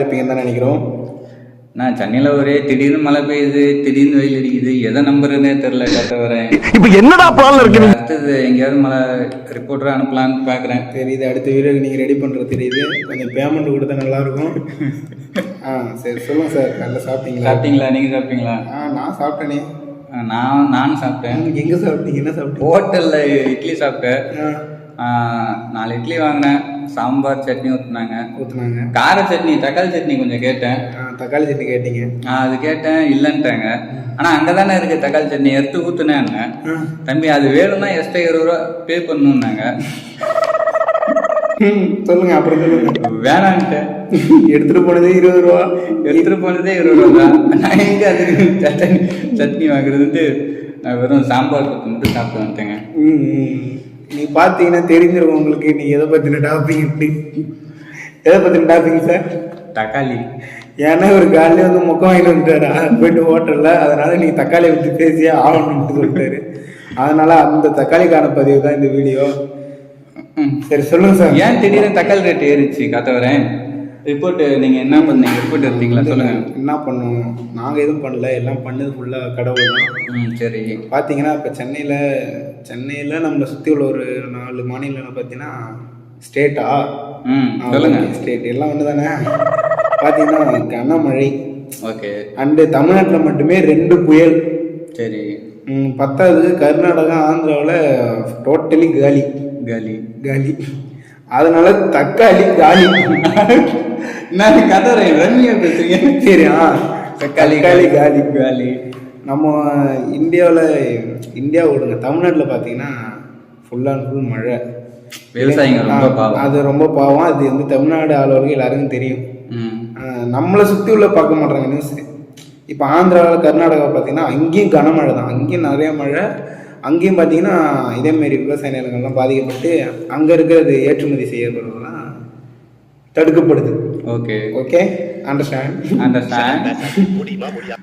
இருப்பீங்கன்னு தான் நினைக்கிறோம். நான் சென்னையில் ஒரே திடீர்னு மழை பெய்யுது திடீர்னு வெயில் அடிக்குது எதை நம்புறதுனே தெரில கட்ட வரேன் இப்ப என்னடா பிளான்ல இருக்கு அடுத்தது எங்கேயாவது மழை ரிப்போர்ட்டராக அனுப்பலான்னு பார்க்குறேன் தெரியுது அடுத்த வீடியோ நீங்கள் ரெடி பண்ணுறது தெரியுது. கொஞ்சம் பேமெண்ட் கொடுத்தா நல்லாயிருக்கும். ஆ சரி சொல்லுங்கள் சார். காலைல சாப்பிட்டீங்களா? சாப்பிட்டீங்களா? நீங்கள் சாப்பிட்டீங்களா? ஆ நான் சாப்பிட்டேனே. நான் நானும் சாப்பிட்டேன். எங்கே சாப்பிட்டீங்க? என்ன சாப்பிட்டீங்க? ஹோட்டலில் இட்லி சாப்பிட்டேன். நாலு இட்லி வாங்கினேன். சாம்பார் சட்னி ஊற்றுனாங்க ஊற்றுனாங்க கார சட்னி தக்காளி சட்னி கொஞ்சம் கேட்டேன். தக்காளி சட்னி கேட்டீங்க. அது கேட்டேன் இல்லைன்ட்டாங்க. ஆனால் அங்கே தானே இருக்குது தக்காளி சட்னி எடுத்து ஊற்றுனேன் ஆ. தம்பி அது வேணும்னா எக்ஸ்ட்ரா இருபது ரூபா பே பண்ணணுன்னாங்க ம், சொல்லுங்க அப்புறம் சொல்லுங்க. வேணான்ட்டேன் எடுத்துட்டு போனது இருபது ரூபா. எடுத்துட்டு போனதே இருபது ரூபா நான் எங்க அதுக்கு சட்னி சட்னி வாங்குறதுட்டு நான் வெறும் சாம்பார் கொடுத்து மட்டும் சாப்பிட்டு வந்துட்டேங்க. நீ பார்த்தீங்கன்னா தெரிஞ்சிருக்கும் உங்களுக்கு நீ எதை பத்தின டாபிக் எதை பத்தின டாபிக் சார் தக்காளி. ஏன்னா ஒரு காலையில வந்து முக்கம் வாங்கிட்டு வந்துட்டாரா. போயிட்டு ஹோட்டல்ல. அதனால நீ தக்காளி வச்சு பேசியே ஆகணும்னு சொல்லிட்டாரு. அதனால அந்த தக்காளிக்கான பதிவு தான் இந்த வீடியோ. சரி சொல்லுங்க சார் ஏன் திடீர்னு தக்காளி ரேட் ஏறிச்சு காத்தவரேன் ரிப்போர்ட் நீங்க என்ன பண்ணீங்க? ரிப்போர்ட் எடுத்தீங்களா? சொல்லுங்க. என்ன பண்ணுவோம் நாங்க எதுவும் பண்ணல. எல்லாம் பண்ணது ஃபுல்லா கடவுள் தான். ம் சரி. பார்த்தீங்கன்னா இப்போ சென்னையில் சென்னையில் நம்மளை சுற்றி உள்ள ஒரு நாலு மாநிலம் பார்த்தீங்கன்னா ஸ்டேட்டா ம் சொல்லுங்க. ஸ்டேட் எல்லாம் ஒன்று தானே பார்த்தீங்கன்னா கனமழை. ஓகே. அண்டு தமிழ்நாட்டில் மட்டுமே ரெண்டு புயல். சரி. பத்தாவது கர்நாடகா ஆந்திராவில் டோட்டலி காலி. காலி. காலி. அதனால தக்காளி காலி நான் கதறேன் ரம்யா பேசுறீங்க? ஆ தக்காளி தக்காளி காலி காலி நம்ம இந்தியாவில் இந்தியா விடுங்க. தமிழ்நாட்டில் பார்த்தீங்கன்னா ஃபுல் அண்ட் ஃபுல் மழை. விவசாயிங்க ரொம்ப ஆ, பாவம். அது ரொம்ப பாவம். அது வந்து தமிழ்நாடு ஆளுவர்கள் எல்லாருக்கும் தெரியும். நம்மளை சுற்றி உள்ள பார்க்க மாட்டாங்க நியூஸ் இப்போ ஆந்திராவில் கர்நாடகா பார்த்தீங்கன்னா அங்கேயும் கனமழை தான். அங்கேயும் நிறைய மழை. அங்கேயும் பார்த்தீங்கன்னா இதேமாரி விவசாய நிலங்கள்லாம் பாதிக்கப்பட்டு அங்கே இருக்கிறது ஏற்றுமதி செய்யப்படுறதெல்லாம் தடுக்கப்படுது. ஓகே. ஓகே அண்டர்ஸ்டாண்ட் அண்டர்ஸ்டாண்ட்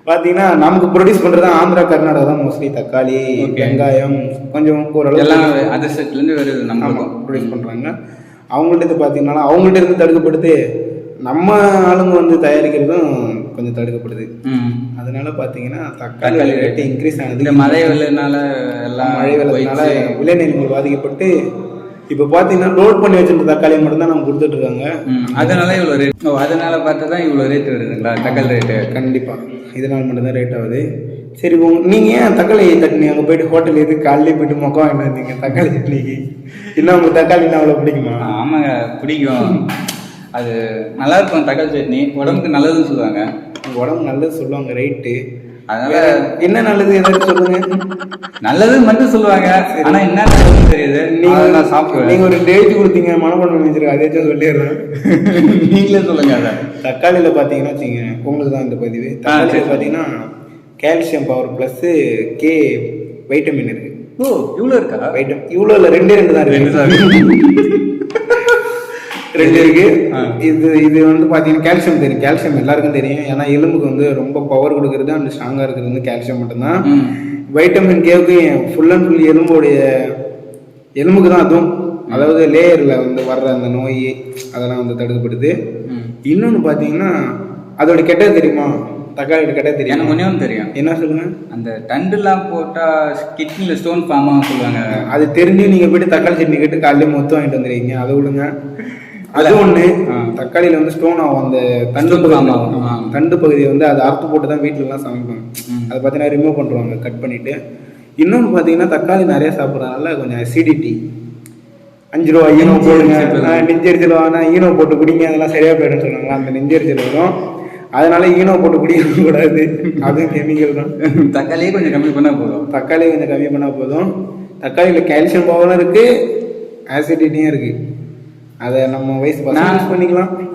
பார்த்தீங்கன்னா நமக்கு ப்ரொடியூஸ் பண்ணுறது ஆந்திரா கர்நாடகா தான் மோஸ்ட்லி தக்காளி. வெங்காயம் கொஞ்சம் ஓரளவு எல்லாம் அதர் ஸ்டேட்லேருந்து வருது நம்மளுக்கும் ப்ரொடியூஸ் பண்ணுறாங்க அவங்கள்ட்ட பார்த்தீங்கன்னா அவங்கள்ட்ட இருந்து தடுக்கப்படுது. நம்ம ஆளுங்க வந்து தயாரிக்கிறதும் கொஞ்சம் தடுக்கப்படுது. அதனால பார்த்தீங்கன்னா தக்காளி தக்காளி ரேட்டு இன்க்ரீஸ் ஆனது இந்த மழை வெள்ளனால எல்லாம் மழை போயிடுச்சு. விளைநிலங்கள் பாதிக்கப்பட்டு இப்போ பார்த்தீங்கன்னா லோட் பண்ணி வச்சிருந்த தக்காளி மட்டும் தான் நம்ம கொடுத்துட்டு இருக்காங்க அதனால இவ்வளோ ரேட் அதனால பார்த்து தான் இவ்வளோ ரேட் வருதுங்களா? தக்காளி ரேட்டு கண்டிப்பாக இதனால் மட்டும்தான் ரேட் ஆகுது. சரி உங்க நீங்கள் ஏன் தக்காளி சட்னி அங்கே போயிட்டு ஹோட்டல் எது காலையிலே போயிட்டு மொக்கம் வாங்கிட்டு வந்தீங்க தக்காளி சட்னிக்கு? இன்னும் உங்களுக்கு தக்காளின்னா அவ்வளோ பிடிக்குமா? ஆமாங்க பிடிக்கும். அது நல்லா இருக்கும் தக்காளி சட்னி உடம்புக்கு நல்லதுன்னு சொல்லுவாங்க. உடம்பு நல்லது சொல்லுவாங்க ரைட்டு. அதனால என்ன நல்லது ஏதாச்சும் சொல்லுங்க? நல்லதுன்னு மட்டும் சொல்லுவாங்க ஆனா என்ன நல்லதுன்னு தெரியுது. நீங்க அதை நான் சாப்பிடுவேன். நீங்க ஒரு டேட் கொடுத்தீங்க மனப்பாடம் வச்சிருக்க அதேச்சும் சொல்லிடுறேன் நீங்களே சொல்லுங்க அதை. தக்காளியில பாத்தீங்கன்னா வச்சுங்க உங்களுக்கு தான் இந்த பதிவு. தக்காளியில. பாத்தீங்கன்னா calcium power plus K vitamin இருக்கு. ஓ இவ்வளோ இருக்கா? வைட்டம் இவ்வளோ இல்லை ரெண்டே ரெண்டு தான் இருக்கு. ரெண்டு இருக்கு. இது இது வந்து பாத்தீங்கன்னா கால்சியம் தெரியும். கால்சியம் எல்லாருக்கும் தெரியும். ஏன்னா எலும்புக்கு வந்து ரொம்ப பவர் கொடுக்கறது அந்த ஸ்ட்ராங்கா இருக்கிறது வந்து கால்சியம் மட்டும்தான். வைட்டமின் கேவுக்கு ஃபுல் அண்ட் ஃபுல் எலும்புடைய எலும்புக்கு தான் அதுவும். அதாவது லேயரில் வந்து வர்ற அந்த நோய் அதெல்லாம் வந்து தடுக்கப்படுது. இன்னொன்று பார்த்தீங்கன்னா அதோட கெட்டது தெரியுமா? தக்காளியோட கெட்டது தெரியுமா? எனக்கு ஒன்றே தெரியும். என்ன சொல்லுங்க? அந்த தண்டுலாம் போட்டா கிட்னில ஸ்டோன் ஃபார்ம் ஆகும் சொல்லுவாங்க. அது தெரிஞ்சு நீங்கள் போயிட்டு தக்காளி சட்னி கேட்டு காலையில மொத்தம் வாங்கிட்டு வந்துடுறீங்க அதை விடுங்க. அது ஒன்று ஆ. தக்காளியில் வந்து ஸ்டோன் ஆகும். அந்த தண்டு பகுதி. தண்டு பகுதியை வந்து அதை அறுத்து போட்டு தான் வீட்டிலலாம் சமைப்பாங்க ம். அதை பார்த்தீங்கன்னா ரிமூவ் பண்ணுவாங்க கட் பண்ணிட்டு. இன்னொன்று பார்த்தீங்கன்னா தக்காளி நிறைய சாப்பிட்றதுனால கொஞ்சம் அசிடிட்டி அஞ்சு ரூபா ஈனோ போடுங்க. நெஞ்செரிச்சல். வாங்கினா ஈனோ போட்டு குடிங்க அதெல்லாம் சரியா போயிடும்னு சொன்னாங்களா அந்த நெஞ்செரிச்சல் வரும். அதனால ஈனோ போட்டு குடிக்க கூடாது. அதுவும் கெமிக்கல் தான். தக்காளியே கொஞ்சம் கம்மி பண்ணா போதும். தக்காளி கொஞ்சம் கம்மி பண்ணால் போதும். தக்காளியில் கால்சியம் பவரும் இருக்கு. ஆசிடிட்டியும் இருக்கு. அதை நம்ம வயசு யூஸ் பண்ணிக்கலாம்.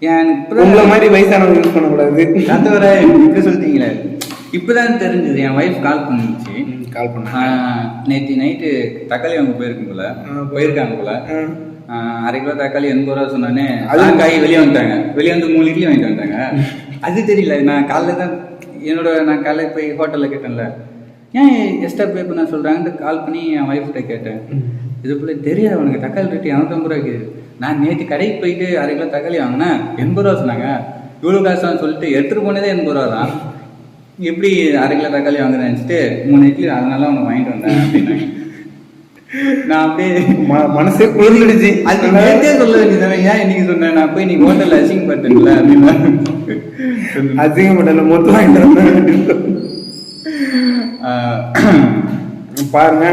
ஏன் உங்களை மாதிரி வயசானவங்க யூஸ் பண்ணக்கூடாது. தத்துவர இப்படி சொல்லிட்டீங்களே. இப்பதான் தெரிஞ்சது என் ஒய்ஃப் கால் பண்ணிச்சு. கால் பண்ண. நேற்று நைட்டு தக்காளி வாங்க போயிருக்கும் போல. ஆ, போயிருக்காங்க போல. அரை கிலோ தக்காளி எண்பது ரூபா சொன்னானே அது- அது காய் வெளியே வந்துட்டாங்க. வெளியே வந்து மூணு இட்லி வாங்கிட்டு வந்துட்டாங்க. அது தெரியல நான் காலைல தான் என்னோட நான் காலைல போய் ஹோட்டலில் கேட்டேன்ல. ஏன் எக்ஸ்ட்ரா பே பண்ண சொல்கிறாங்கன்ட்டு கால் பண்ணி என் ஒய்ஃப்கிட்ட கேட்டேன். இது போல தெரியாது அவனுக்கு. தக்காளி ரேட்டு இரநூத்தம்பது ரூபாய்க்கு நான் நேற்று கடைக்கு போயிட்டு அரை கிலோ தக்காளி வாங்கினேன். எண்பது ரூபா சொன்னாங்க. இவ்வளோ காசுன்னு சொல்லிட்டு எடுத்துட்டு போனதே எண்பது ரூபா தான். எப்படி அரை கிலோ தக்காளி வாங்குறேன் நினச்சிட்டு மூணு இட்லி அதனால அவனை வாங்கிட்டு வந்தேன் அப்படின்னாங்க. நான் அப்படியே மனசே குளிர்ந்துடுச்சு. அது நேத்தே சொல்ல வேண்டியதானே ஏன் இன்னைக்கு சொன்னேன் நான் போய் நீங்க ஹோட்டல்ல அசிங்கப்பட்டேன்ல அப்படின்னா. அசிங்கப்பட்டல மொத்தம் வாங்கிட்டு பாருங்க.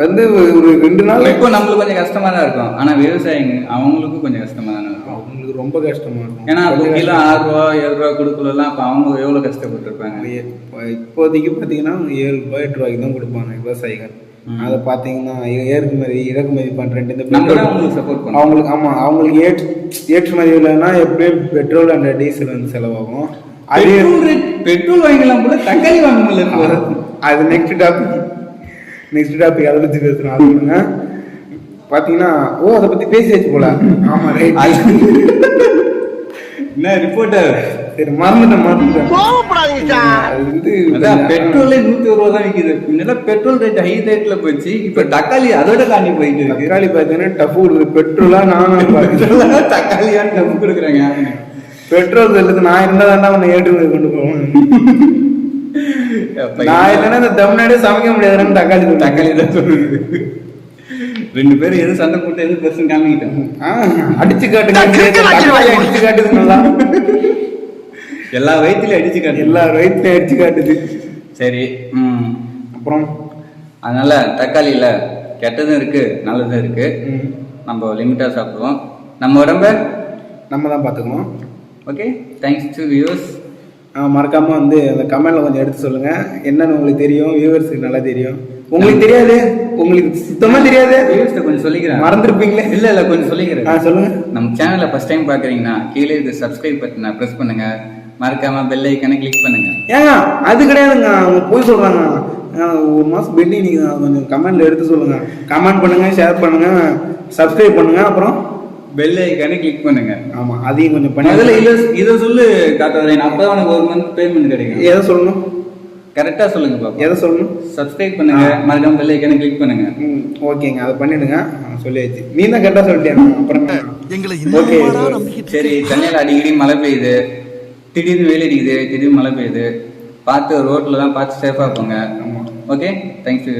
வந்து ஒரு ரெண்டு நாள் இப்போ நம்மளுக்கு கொஞ்சம் கஷ்டமா தான் இருக்கும். ஆனா விவசாயிங்க அவங்களுக்கும் கொஞ்சம் கஷ்டமா தானே இருக்கும். அவங்களுக்கு ரொம்ப கஷ்டமா இருக்கும். ஏன்னா அப்போ கிலோ ஆறு ரூபா ஏழு ரூபா கொடுக்கலாம் அப்ப அவங்க எவ்வளவு கஷ்டப்பட்டு இருப்பாங்க இப்ப இப்போதைக்கு பார்த்தீங்கன்னா ஏழு ரூபாய் எட்டு ரூபாய்க்கு தான் கொடுப்பாங்க விவசாயிகள். அதை பார்த்தீங்கன்னா ஏ- ஏற்றுமதி இறக்குமதி பண்ணுறேன் இந்த அவங்களுக்கு சப்போர்ட் பண்ணுவோம் அவங்களுக்கு ஆமாம் அவங்களுக்கு ஏற்று ஏற்றுமதி இல்லைன்னா எப்படியும் பெட்ரோல் அண்ட் டீசல் வந்து செலவாகும். அதே பெட்ரோல் பெட்ரோல் வாங்கிக்கலாம் போல தக்காளி வாங்கல இப்போ அது நெக்ஸ்ட் டாபிக் நெக்ஸ்ட் டாபிக் அதை பற்றி பேசுகிறோம் அது விடுங்க பார்த்தீங்கன்னா ஓ அதை பற்றி பேசியாச்சு போல. ஆமாம் ரைட் என்ன ரிப்போர்ட்டர் சரி மறந்துட்டேன் மறந்துட்டேன். கோவப்படாதீங்க சார். அது வந்து பெட்ரோலே நூத்தி ஒரு ரூபா தான் விக்குது. முன்னெல்லாம் பெட்ரோல் ரேட் ஹை ரேட்ல போச்சு இப்ப தக்காளி அதோட தாண்டி போயிட்டு இருக்கு. தக்காளி பார்த்தீங்கன்னா டஃப் கொடுக்குது பெட்ரோலா நானும் தக்காளியான்னு டப்பு கொடுக்குறாங்க. பெட்ரோல் செல்லுக்கு நான் இருந்தா தானே உன்னை ஏற்றுமதி கொண்டு போவேன். நான் இல்லைன்னா இந்த தமிழ்நாடே சமைக்க முடியாதுன்னு தக்காளி. தக்காளி தான் சொல்லுது ரெண்டு பேரும் எது சண்டை போட்டு எது பெருசு காமிக்கிட்டோம். அடிச்சு காட்டுங்க அடிச்சு காட்டுது நல்லா எல்லா வயிற்றுலயும் அடிச்சு காட்டு எல்லா ரைட்லையும் அடிச்சு காட்டுது. சரி ம். அப்புறம்? அதனால தக்காளியில கெட்டதும் இருக்கு நல்லதும் இருக்கு. ம், நம்ம லிமிட்டா சாப்பிடுவோம். நம்ம உடம்ப நம்ம தான் பார்த்துக்கணும். ஓகே தேங்க்ஸ் டு வியூஸ் ஆ, மறக்காம வந்து அந்த கமெண்ட்ல கொஞ்சம் எடுத்து சொல்லுங்க. என்னன்னு உங்களுக்கு தெரியும் வியூவர்ஸுக்கு நல்லா தெரியும். உங்களுக்கு தெரியாது? உங்களுக்கு சுத்தமா தெரியாது? வியூவர்ஸ்ட கொஞ்சம் சொல்லிக்கிறேன். மறந்துருப்பீங்களே? இல்ல இல்ல கொஞ்சம் சொல்லிக்கிறேன். ஆ சொல்லுங்க. நம்ம சேனலை ஃபர்ஸ்ட் டைம் பார்க்குறீங்கன்னா கீழே இருக்க சப்ஸ்கிரைப் பட்டனை ப்ரெஸ் பண்ணுங்க. மறக்காம பெல் ஐக்கனை கிளிக் பண்ணுங்க. ஏங்க அது கிடையாதுங்க. அவங்க போய் சொல்றாங்க. ஒரு மாசம் பெண்டிங் நீங்க கொஞ்சம் கமெண்ட்ல எடுத்து சொல்லுங்க. கமெண்ட் பண்ணுங்க ஷேர் பண்ணுங்க சப்ஸ்கிரைப் பண்ணுங்க அப்புறம் பெல் ஐக்கனை கிளிக் பண்ணுங்க. ஆமா அதையும் கொஞ்சம் பண்ணி முதல்ல இத இதை சொல்லு காத்தாதேன் அப்பதான் உனக்கு ஒரு மந்த் பேமெண்ட் கிடைக்கும். எதை சொல்லணும்? கரெக்டா சொல்லுங்க பாப்பா. எதை சொல்லணும்? சப்ஸ்கிரைப் பண்ணுங்க மறக்காம பெல் ஐக்கனை கிளிக் பண்ணுங்க. ம் ஓகேங்க அதை பண்ணிடுங்க. சொல்லியாச்சு. நீ தான் கரெக்டாக சொல்லிட்டியா? அப்புறம் எங்களை ஓகே. சரி சென்னையில் அடிக்கடி மழை பெய்யுது. திடீர்னு வெயில் அடிக்குது திடீர்னு மழை பெய்யுது. பார்த்து ரோட்ல தான் பார்த்து சேஃபாக போங்க. Okay thanks you